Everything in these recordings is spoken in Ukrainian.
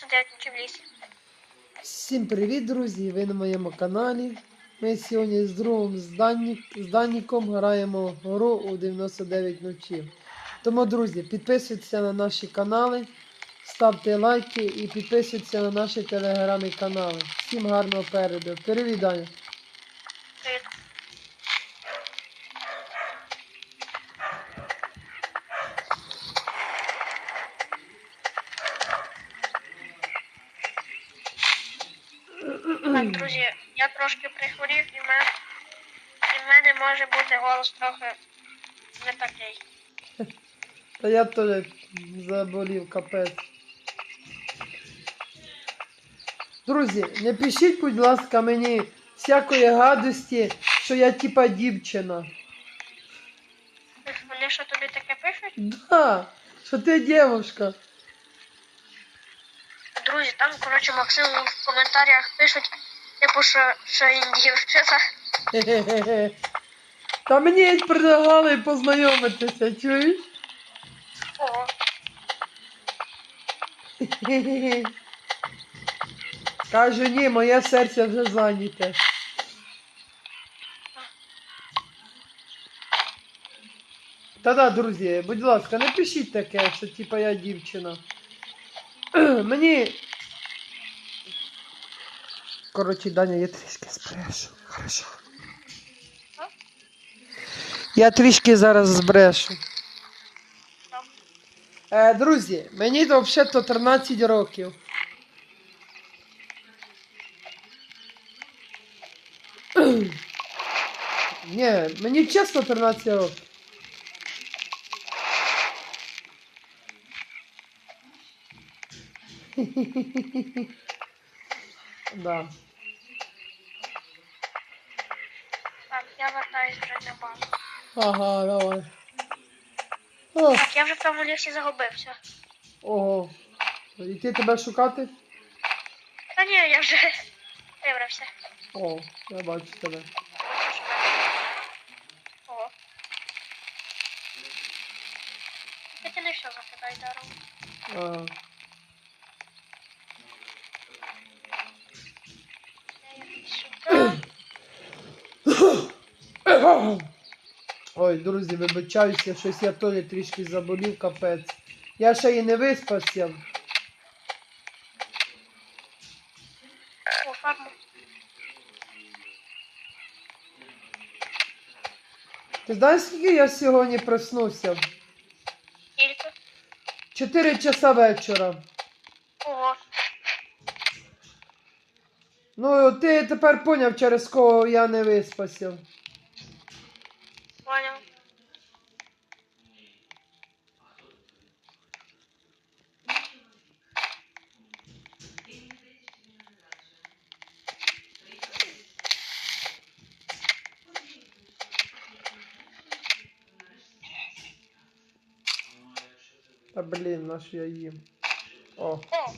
99 ночі в. Всім привіт, друзі! Ви на моєму каналі. Ми сьогодні з другом з, Дані... з Даніком граємо гру у 99 ночів. Тому, друзі, підписуйтесь на наші канали, ставте лайки і підписуйтесь на наші телеграмі канали. Всім гарного переду. Привіт, Даня. Привіт. Так, друзі, я трошки прихворів і в мене, і в мене може бути голос трохи не такий. Та я теж заболів капець. Друзі, не пишіть, будь ласка, мені всякої гадості, що я типа дівчина. Вони що тобі таке пишуть? Да, що ти дівчинка. Друзі, там, коротше, Максим в коментарях пишуть, типу, що, що він дівчина. Хе-хе-хе. Та мені предлагали познайомитися, чуєш? Хе-хе-хе. Кажу, ні, моє серце вже зайняте. Та-да, друзі, будь ласка, не пишіть таке, що типа я дівчина. Мені. Коротше, Даня, я трішки збрешу. Хорошо. Я трішки зараз збрешу. Е, друзі, мені взагалі 13 років. Ні, мені чесно 13 років. Да. Так, я вертаюсь вже на базу. Ага, давай. О, Так, я вже в тому лісі загубився. ого. Іти тебе шукати? Та ні, я вже вибрався. О, я бачу тебе. Ого. Я не все закидай даром. А, Ой, друзі, вибачаюся, щось я теж трішки заболів, капець. Я ще і не виспався. Ти знаєш, скільки я сьогодні проснувся? Тільки. Чотири часа вечора. Ого. Ну, ти тепер поняв, через кого я не виспався. Та блін, наш я їм. О, О.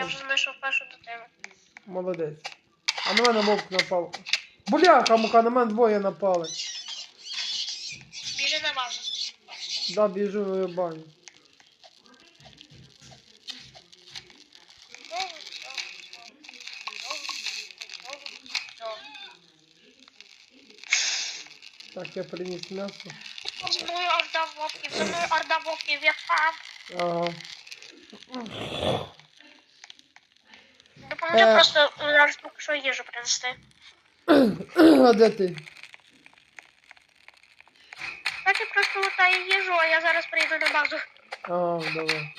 Я вже знайшов першу тебе. молодець. А на мене вовк напав. Бляха, мука, на мене двоє напали. Біжи на базу. Да, біжу в баню. Так, я приніс м'ясо. За мною орда вовків, за мною орда вовків, я сам. Ага. Допоможи Е. просто зараз поки що їжу принести. А де ти? Кстати, просто лутає їжу, а я зараз прийду на базу. А, давай.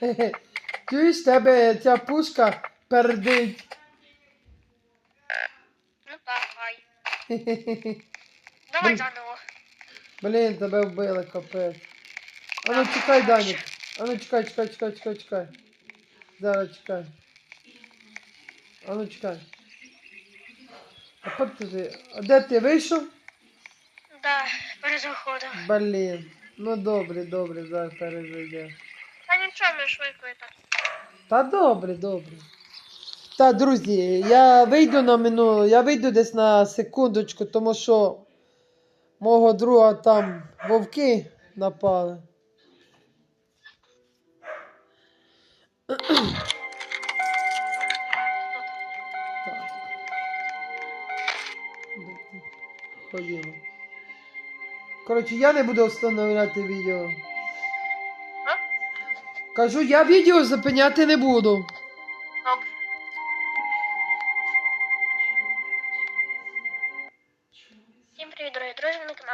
Хе-хе. Чуєш, тебе ця пушка пердить. Ну так, хай. Хе-хе-хе. Давай Блін. заново. Блін, тебе вбили, капець. А ну чекай, Данік. А ну чекай, чекай, чекай, чекай, чекай. Зараз чекай. А ну чекай. А от ти же- А де ти вийшов? Да, перед заходом. Блін. Ну добре, добре, зараз перезайдеш. Та нічого, ми швидко і так. Та добре, добре. Та, друзі, я вийду на мину, я вийду десь на секундочку, тому що мого друга там вовки напали. Ходімо. Коротше, я не буду встановляти відео. Кажу, я відео зупиняти не буду.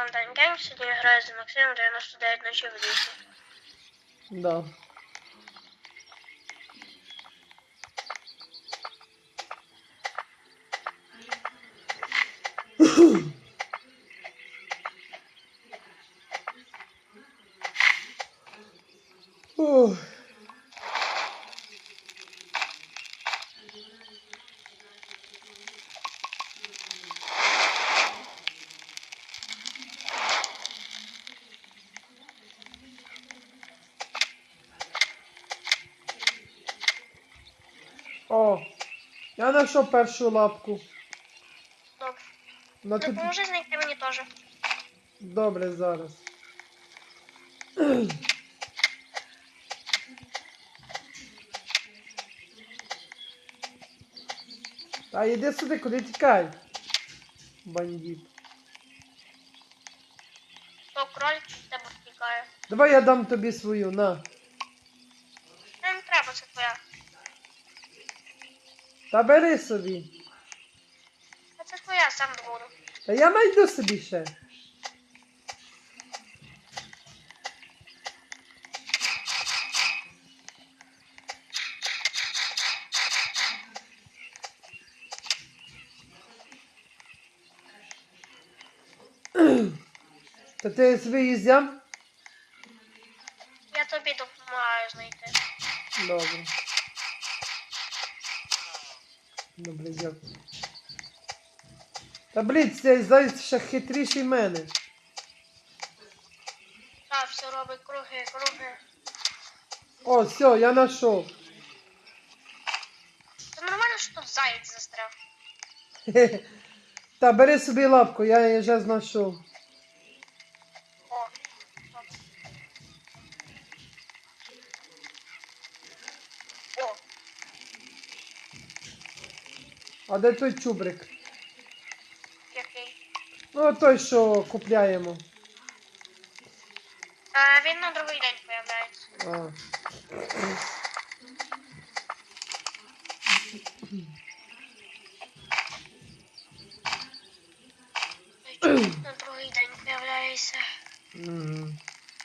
друзі, на каналі Дань Гейм. Сьогодні я граю з Максимом 99 ночі в лісі. Да. Ох. Знайшов першу лапку. Добре. На тут... Допоможи знайти мені теж. Добре, зараз. Та йди сюди, куди тікай. Бандит. То кролик тебе втікає. Давай я дам тобі свою, на. Та не треба, це твоя. Та бери собі. А це твоя, сам буду. Та я найду собі ще. Та ти собі взяв? Та блін, цей заяць ще хитріший мене. Так, все робить круги, круги. О, все, я знайшов. Це нормально, що тут заєць застряв. Та бери собі лапку, я її вже знайшов. О. О, А де той чубрик? Ну, той, що купляємо. А, він на другий день появляється. А. На другий день появляється. Мгм.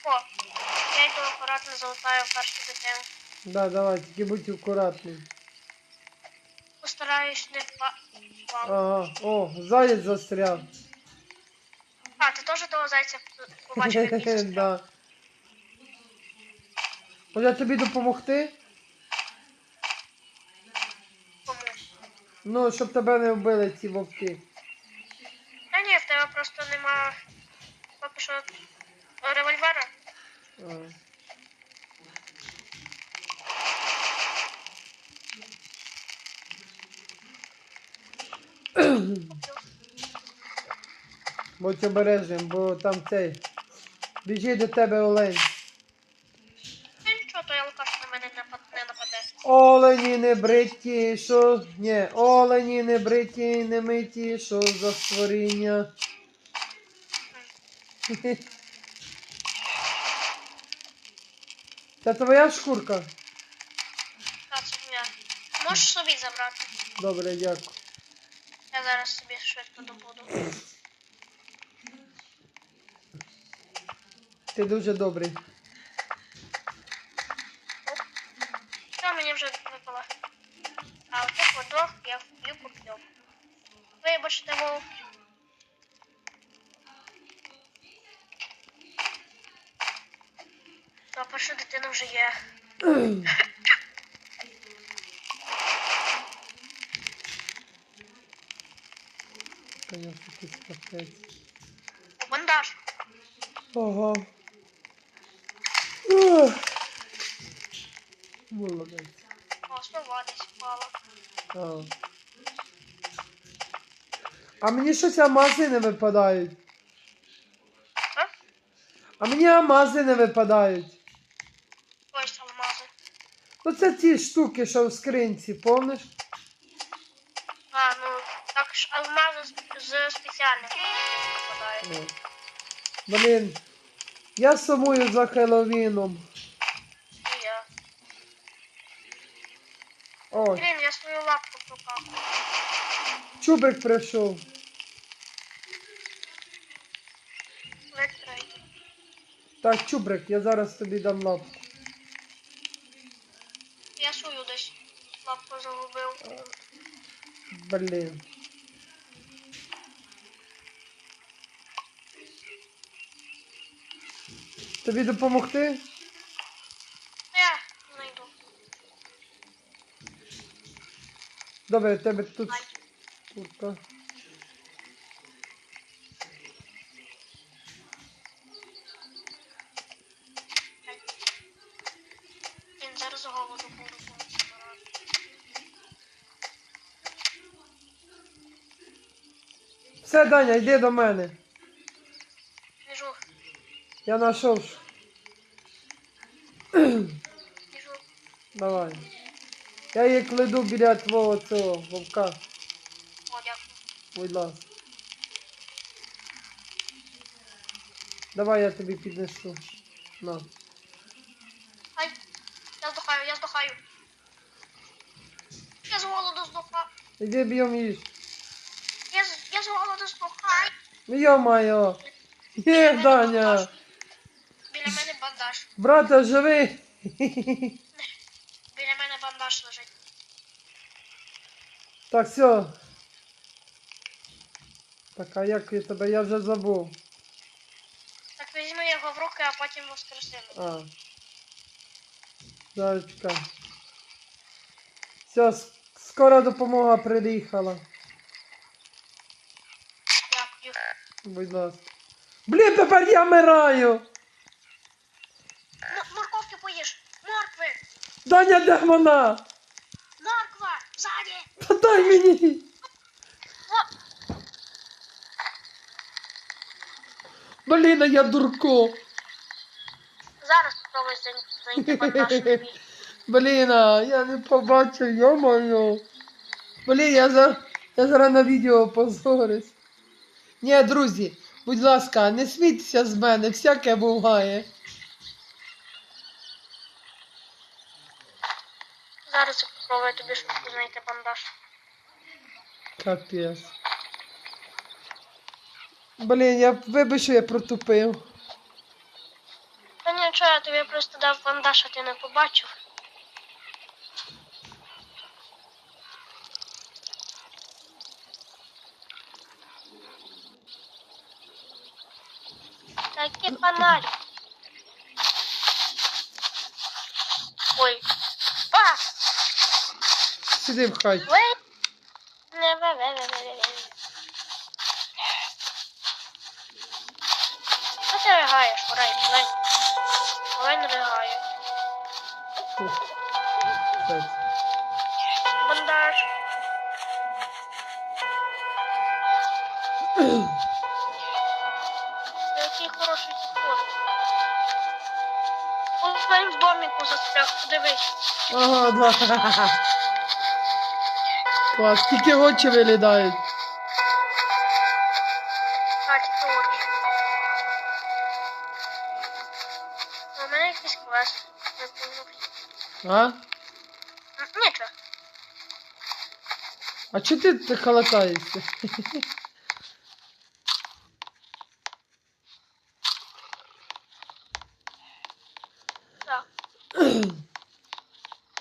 О, я йду акуратно залутаю першу дитину. Да, давай, тільки будь акуратний. Постараюсь не впа... впав. Ага, о, заяць застряв. А, ти теж того зайця побачив, як він застряв? да. Може тобі допомогти? Кому? Ну, щоб тебе не вбили ці вовки. Та ні, в тебе просто нема поки що револьвера. А. Будь обережним, бо там цей. Біжить до тебе олень. Та нічого, то алкаш на мене не нападе. Олені не бриті, що. Ні, олені не бриті, не миті, що за створіння. Це твоя шкурка? Та це моя. Можеш собі забрати. Добре, дякую. Я зараз собі швидко добуду. Ти дуже добрий. Що мені вже випало? А от двох я вб'ю куплю. Вибачте, вовк. А перша дитина вже є. Конечно, спахець. О, бандаж. Ага. Молодець. Впала. А. мені щось амази не випадають. А? А мені амази не випадають. Ось алмази. Оце ці штуки, що в скринці, помниш? А, ну, так ж алмази з, з спеціальних випадають. Блін. Я сумую за Хеллоуіном. І я. Ой, Блін, я свою лапку пропав. чубик прийшов. Викрий. Так, чубрик, я зараз тобі дам лапку. Я свою десь лапку загубив. Блін. Тобі допомогти? Я знайду. Добре, тебе тут Ай. шкурка. Він зараз голову буду. Все, Даня, йди до мене. Біжу, Я знайшов. ш- біжу. Давай. Я її кладу біля твого цього вовка. О, дякую. Будь ласка. Давай я тобі піднесу. На. Ай, я здохаю, я здохаю. Я з голоду здохаю. Іди б'єм їж. Я з, я з голоду здохаю. Ну йо-моє. Є, Даня. Бандаж. Брата, живи. Біля мене бандаж лежить. Так, все. Так, а як я тебе? Я вже забув. Так візьми його в руки, а потім воскресимо. А. Зараз. Все, скоро допомога приїхала. Дякую. Будь ласка. Блін, тепер я вмираю. Даня, де вона? Морква. Ззаді. Та дай мені. Блін, а я дурко. зараз спробуй зай- знайти бандаж тобі. Блін, а я не побачив, йо-моє. Блін, я, за... я зараз на відео позорюсь. Ні, друзі, будь ласка, не смійтеся з мене, всяке буває. Зараз я спробую тобі швидко знайти бандаж. Капець. Блін, я вибач, що я протупив. Та нічого, я тобі просто дав бандаж, а ти не побачив. Такі фонарі. Ой. А! Сиди в хаті. Ви? Ригаєш, Орай? Олень? Олень ригає. Бандаж. Який хороший типон. Олень в доміку застряг, подивись. Ага, да. Клас, тільки очі вилідають. А, тільки очі. У мене якийсь квест. А? Нічого. А чого ти так халатаєшся? Так.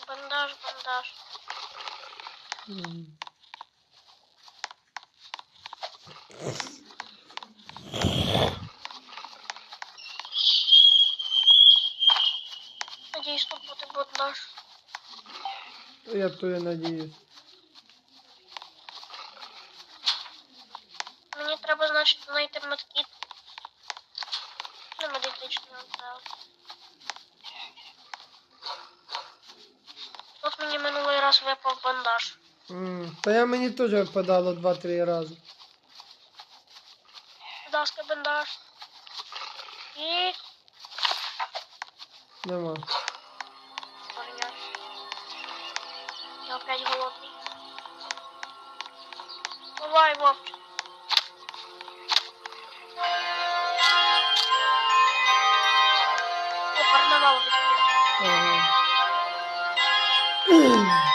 Бандаж, бандаж. М. Надіюсь, тут буде бандаж. То я надіюсь. Мені треба, значить, знайти медкіт. Не медичний матеріал. Тут мені минулий раз випав бандаж. М, Та я мені теж випадало два-три рази. Будь ласка, бандаж. І... Нема. Мене опять голодний. Давай, вовче. О, карнавал відкрив. Ага.